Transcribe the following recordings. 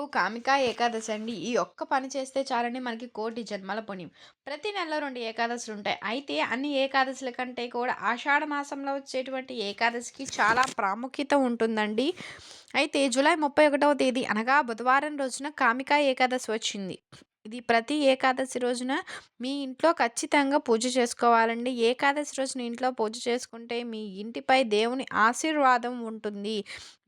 రేపు కామికా ఏకాదశి అండి. ఈ ఒక్క పని చేస్తే చాలండి మనకి కోటి జన్మల పుణ్యం. ప్రతి నెలలో 2 ఏకాదశులుంటాయి. అయితే అన్ని ఏకాదశుల కంటే కూడా ఆషాఢ మాసంలో వచ్చేటువంటి ఏకాదశికి చాలా ప్రాముఖ్యత ఉంటుందండి. అయితే జూలై 31వ తేదీ అనగా బుధవారం రోజున కామికా ఏకాదశి వచ్చింది. ఇది ప్రతి ఏకాదశి రోజున మీ ఇంట్లో ఖచ్చితంగా పూజ చేసుకోవాలండి. ఏకాదశి రోజున ఇంట్లో పూజ చేసుకుంటే మీ ఇంటిపై దేవుని ఆశీర్వాదం ఉంటుంది.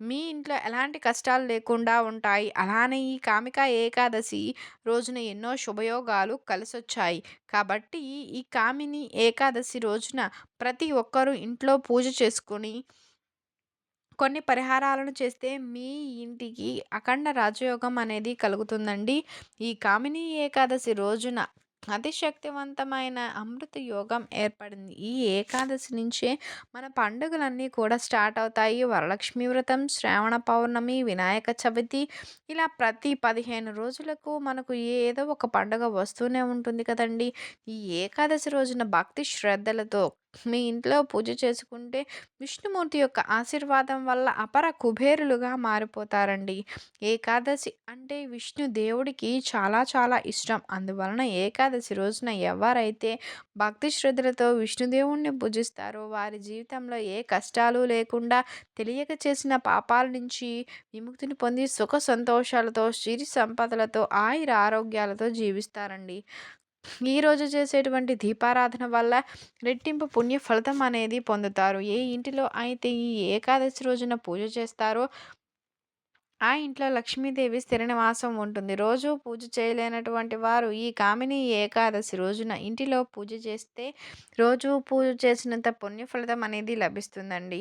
మీ ఇంట్లో ఎలాంటి కష్టాలు లేకుండా ఉంటాయి. అలానే ఈ కామిక ఏకాదశి రోజున ఎన్నో శుభయోగాలు కలిసొచ్చాయి. కాబట్టి ఈ కామిని ఏకాదశి రోజున ప్రతి ఒక్కరూ ఇంట్లో పూజ చేసుకొని కొన్ని పరిహారాలను చేస్తే మీ ఇంటికి అఖండ రాజయోగం అనేది కలుగుతుందండి. ఈ కామిని ఏకాదశి రోజున అతి శక్తివంతమైన అమృత యోగం ఏర్పడింది. ఈ ఏకాదశి నుంచే మన పండుగలన్నీ కూడా స్టార్ట్ అవుతాయి. వరలక్ష్మి వ్రతం, శ్రావణ పౌర్ణమి, వినాయక చవితి ఇలా ప్రతి పదిహేను రోజులకు మనకు ఏదో ఒక పండుగ వస్తూనే ఉంటుంది కదండీ! ఈ ఏకాదశి రోజున భక్తి శ్రద్ధలతో మీ ఇంట్లో పూజ చేసుకుంటే విష్ణుమూర్తి యొక్క ఆశీర్వాదం వల్ల అపర కుబేరులుగా మారిపోతారండి. ఏకాదశి అంటే విష్ణు దేవుడికి చాలా చాలా ఇష్టం. అందువలన ఏకాదశి రోజున ఎవరైతే భక్తి శ్రద్ధలతో విష్ణుదేవుణ్ణి పూజిస్తారో వారి జీవితంలో ఏ కష్టాలు లేకుండా తెలియక చేసిన పాపాల నుంచి విముక్తిని పొంది సుఖ సంతోషాలతో సిరి సంపదలతో ఆయుర ఆరోగ్యాలతో జీవిస్తారండి. ఈరోజు చేసేటువంటి దీపారాధన వల్ల రెట్టింపు పుణ్య ఫలితం అనేది పొందుతారు. ఏ ఇంటిలో అయితే ఈ ఏకాదశి రోజున పూజ చేస్తారో ఆ ఇంట్లో లక్ష్మీదేవి స్థిర నివాసం ఉంటుంది. రోజు పూజ చేయలేనటువంటి వారు ఈ కామిని ఏకాదశి రోజున ఇంటిలో పూజ చేస్తే రోజు పూజ చేసినంత పుణ్యఫలితం అనేది లభిస్తుందండి.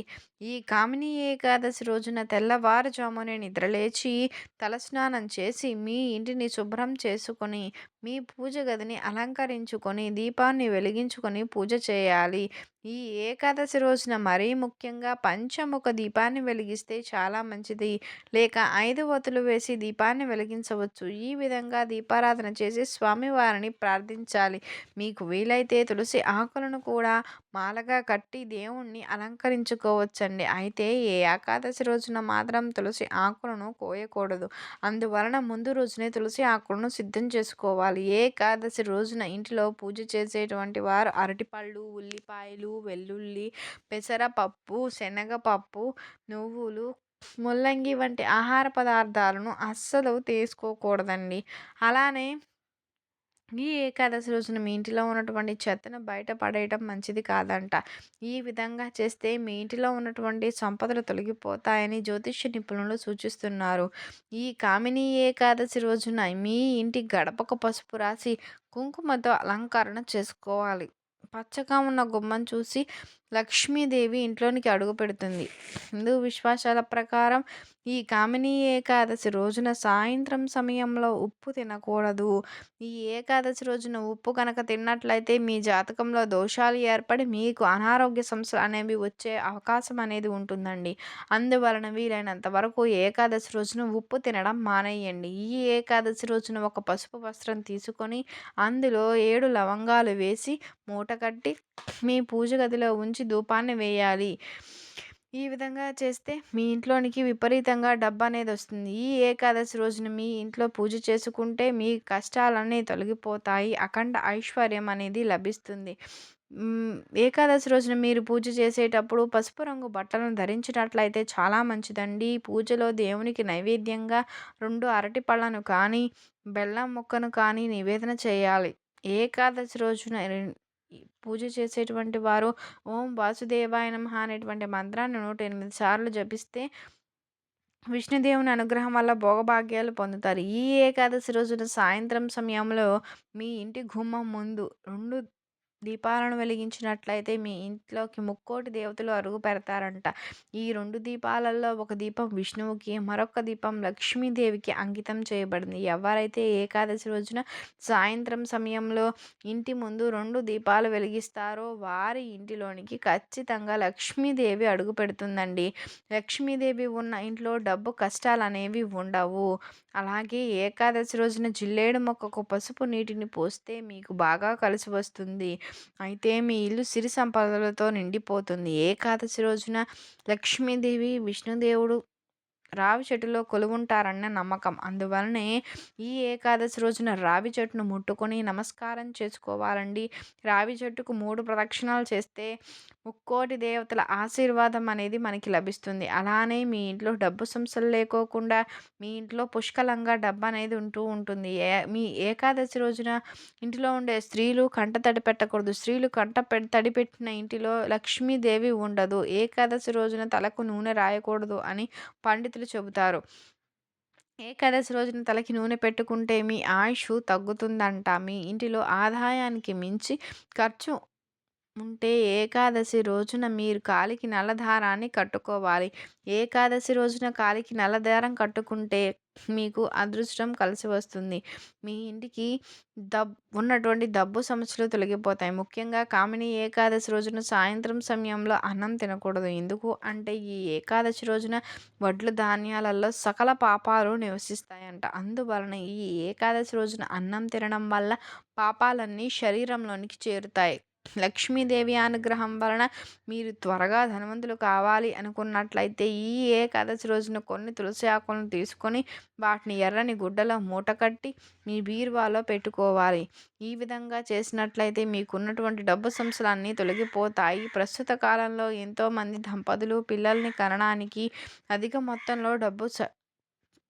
ఈ కామిని ఏకాదశి రోజున తెల్లవారుజామునే నిద్రలేచి తలస్నానం చేసి మీ ఇంటిని శుభ్రం చేసుకొని మీ పూజ గదిని అలంకరించుకొని దీపాన్ని వెలిగించుకొని పూజ చేయాలి. ఈ ఏకాదశి రోజున మరీ ముఖ్యంగా పంచముఖ దీపాన్ని వెలిగిస్తే చాలా మంచిది. లేక ఐదు వతులు వేసి దీపాన్ని వెలిగించవచ్చు. ఈ విధంగా దీపారాధన చేసి స్వామివారిని ప్రార్థించాలి. మీకు వీలైతే తులసి ఆకులను కూడా మాలగా కట్టి దేవుణ్ణి అలంకరించుకోవచ్చండి. అయితే ఏ ఏకాదశి రోజున మాత్రం తులసి ఆకులను కోయకూడదు. అందువలన ముందు రోజునే తులసి ఆకులను సిద్ధం చేసుకోవాలి. ఏకాదశి రోజున ఇంటిలో పూజ చేసేటువంటి వారు అరటిపళ్ళు, ఉల్లిపాయలు, వెల్లుల్లి, పెసరపప్పు, శనగపప్పు, నువ్వులు, ముల్లంగి వంటి ఆహార పదార్థాలను అస్సలు తీసుకోకూడదండి. అలానే ఈ ఏకాదశి రోజున మీ ఇంటిలో ఉన్నటువంటి చెత్తను బయట పడేయటం మంచిది కాదంట. ఈ విధంగా చేస్తే మీ ఇంటిలో ఉన్నటువంటి సంపదలు తొలగిపోతాయని జ్యోతిష్య నిపుణులు సూచిస్తున్నారు. ఈ కామిని ఏకాదశి రోజున మీ ఇంటి గడపకు పసుపు రాసి కుంకుమతో అలంకరణ చేసుకోవాలి. పచ్చగా ఉన్న గుమ్మం చూసి లక్ష్మీదేవి ఇంట్లోనికి అడుగుపెడుతుంది. హిందూ విశ్వాసాల ప్రకారం ఈ కామిని ఏకాదశి రోజున సాయంత్రం సమయంలో ఉప్పు తినకూడదు. ఈ ఏకాదశి రోజున ఉప్పు కనుక తిన్నట్లయితే మీ జాతకంలో దోషాలు ఏర్పడి మీకు అనారోగ్య సమస్యలు అనేవి వచ్చే అవకాశం అనేది ఉంటుందండి. అందువలన వీలైనంత వరకు ఏకాదశి రోజున ఉప్పు తినడం మానేయండి. ఈ ఏకాదశి రోజున ఒక పసుపు వస్త్రం తీసుకొని అందులో ఏడు లవంగాలు వేసి మూట కట్టి మీ పూజ గదిలో ఉంచి ధూపాన్ని వేయాలి. ఈ విధంగా చేస్తే మీ ఇంట్లోనికి విపరీతంగా డబ్బు అనేది వస్తుంది. ఈ ఏకాదశి రోజున మీ ఇంట్లో పూజ చేసుకుంటే మీ కష్టాలన్నీ తొలగిపోతాయి. అఖండ ఐశ్వర్యం అనేది లభిస్తుంది. ఏకాదశి రోజున మీరు పూజ చేసేటప్పుడు పసుపు రంగు బట్టలను ధరించినట్లయితే చాలా మంచిదండి. పూజలో దేవునికి నైవేద్యంగా రెండు అరటి పళ్ళను కానీ, బెల్లం ముక్కను కానీ నివేదన చేయాలి. ఏకాదశి రోజున పూజ చేసేటువంటి వారు ఓం వాసుదేవాయ నమః అనేటువంటి మంత్రాన్ని నూట ఎనిమిది సార్లు జపిస్తే విష్ణుదేవుని అనుగ్రహం వల్ల భోగభాగ్యాలు పొందుతారు. ఈ ఏకాదశి రోజున సాయంత్రం సమయంలో మీ ఇంటి గుమ్మం ముందు రెండు దీపాలను వెలిగించినట్లయితే మీ ఇంట్లోకి ముక్కోటి దేవతలు అరుగు పెడతారంట. ఈ రెండు దీపాలలో ఒక దీపం విష్ణువుకి, మరొక దీపం లక్ష్మీదేవికి అంకితం చేయబడింది. ఎవరైతే ఏకాదశి రోజున సాయంత్రం సమయంలో ఇంటి ముందు రెండు దీపాలు వెలిగిస్తారో వారి ఇంటిలోనికి ఖచ్చితంగా లక్ష్మీదేవి అడుగు పెడుతుందండి లక్ష్మీదేవి ఉన్న ఇంట్లో డబ్బు కష్టాలు అనేవి ఉండవు. అలాగే ఏకాదశి రోజున జిల్లేడు మొక్కకు పసుపు నీటిని పోస్తే మీకు బాగా కలిసి వస్తుంది. అయితే మీ ఇల్లు సిరి సంపదలతో నిండిపోతుంది. ఏకాదశి రోజున లక్ష్మీదేవి, విష్ణుదేవుడు రావి చెట్టులో కొలువుంటారన్న నమ్మకం. అందువలనే ఈ ఏకాదశి రోజున రావి చెట్టును ముట్టుకొని నమస్కారం చేసుకోవాలండి. రావి చెట్టుకు మూడు ప్రదక్షిణాలు చేస్తే ముక్కోటి దేవతల ఆశీర్వాదం అనేది మనకి లభిస్తుంది. అలానే మీ ఇంట్లో డబ్బు సమస్యలు లేకోకుండా మీ ఇంట్లో పుష్కలంగా డబ్బు అనేది ఉంటూ ఉంటుంది. ఏ మీ ఏకాదశి రోజున ఇంటిలో ఉండే స్త్రీలు కంట తడి పెట్టకూడదు. స్త్రీలు కంట తడి పెట్టిన ఇంటిలో లక్ష్మీదేవి ఉండదు. ఏకాదశి రోజున తలకు నూనె రాయకూడదు అని పండితులు చెబుతారు. ఏకాదశి రోజున తలకి నూనె పెట్టుకుంటే మీ ఆయుష్ తగ్గుతుందంట. మీ ఇంటిలో ఆదాయానికి మించి ఖర్చు ఉంటే ఏకాదశి రోజున మీరు కాలికి నల్లదారాన్ని కట్టుకోవాలి. ఏకాదశి రోజున కాలికి నల్లదారం కట్టుకుంటే మీకు అదృష్టం కలిసి వస్తుంది. మీ ఇంటికి దబ్ ఉన్నటువంటి డబ్బు సమస్యలు తొలగిపోతాయి. ముఖ్యంగా కామిని ఏకాదశి రోజున సాయంత్రం సమయంలో అన్నం తినకూడదు. ఎందుకు అంటే ఈ ఏకాదశి రోజున వడ్లు ధాన్యాలలో సకల పాపాలు నివసిస్తాయంట. అందువలన ఈ ఏకాదశి రోజున అన్నం తినడం వల్ల పాపాలన్నీ శరీరంలోనికి చేరుతాయి. లక్ష్మీదేవి అనుగ్రహం వలన మీరు త్వరగా ధనవంతులు కావాలి అనుకున్నట్లయితే ఈ ఏకాదశి రోజున కొన్ని తులసి ఆకులను తీసుకొని వాటిని ఎర్రని గుడ్డలో మూట కట్టి మీ బీరువాలో పెట్టుకోవాలి. ఈ విధంగా చేసినట్లయితే మీకున్నటువంటి డబ్బు సంవత్సరాన్ని తొలగిపోతాయి. ప్రస్తుత కాలంలో ఎంతోమంది దంపతులు పిల్లల్ని కనడానికి అధిక మొత్తంలో డబ్బు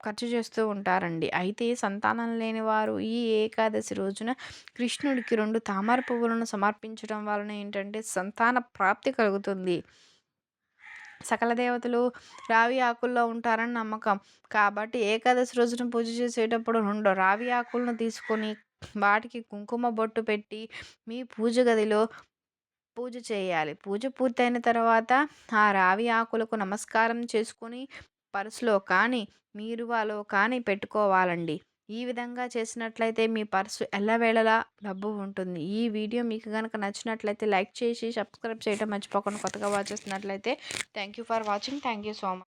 ఖర్చు చేస్తూ ఉంటారండి. అయితే సంతానం లేని వారు ఈ ఏకాదశి రోజున కృష్ణుడికి రెండు తామర పువ్వులను సమర్పించడం వలన ఏంటంటే సంతాన ప్రాప్తి కలుగుతుంది. సకల దేవతలు రావి ఆకుల్లో ఉంటారని నమ్మకం. కాబట్టి ఏకాదశి రోజున పూజ చేసేటప్పుడు రెండు రావి ఆకులను తీసుకొని వాటికి కుంకుమ బొట్టు పెట్టి మీ పూజ గదిలో పూజ చేయాలి. పూజ పూర్తయిన తర్వాత ఆ రావి ఆకులకు నమస్కారం చేసుకొని పర్సులో కానీ మీరువాలో కానీ పెట్టుకోవాలండి. ఈ విధంగా చేసినట్లయితే మీ పర్సు ఎల్లవేళలా డబ్బు ఉంటుంది. ఈ వీడియో మీకు కనుక నచ్చినట్లయితే లైక్ చేసి సబ్స్క్రైబ్ చేయడం మర్చిపోకుండా కొత్తగా వాచ్ చేస్తున్నట్లయితే thank you for watching. Thank you so much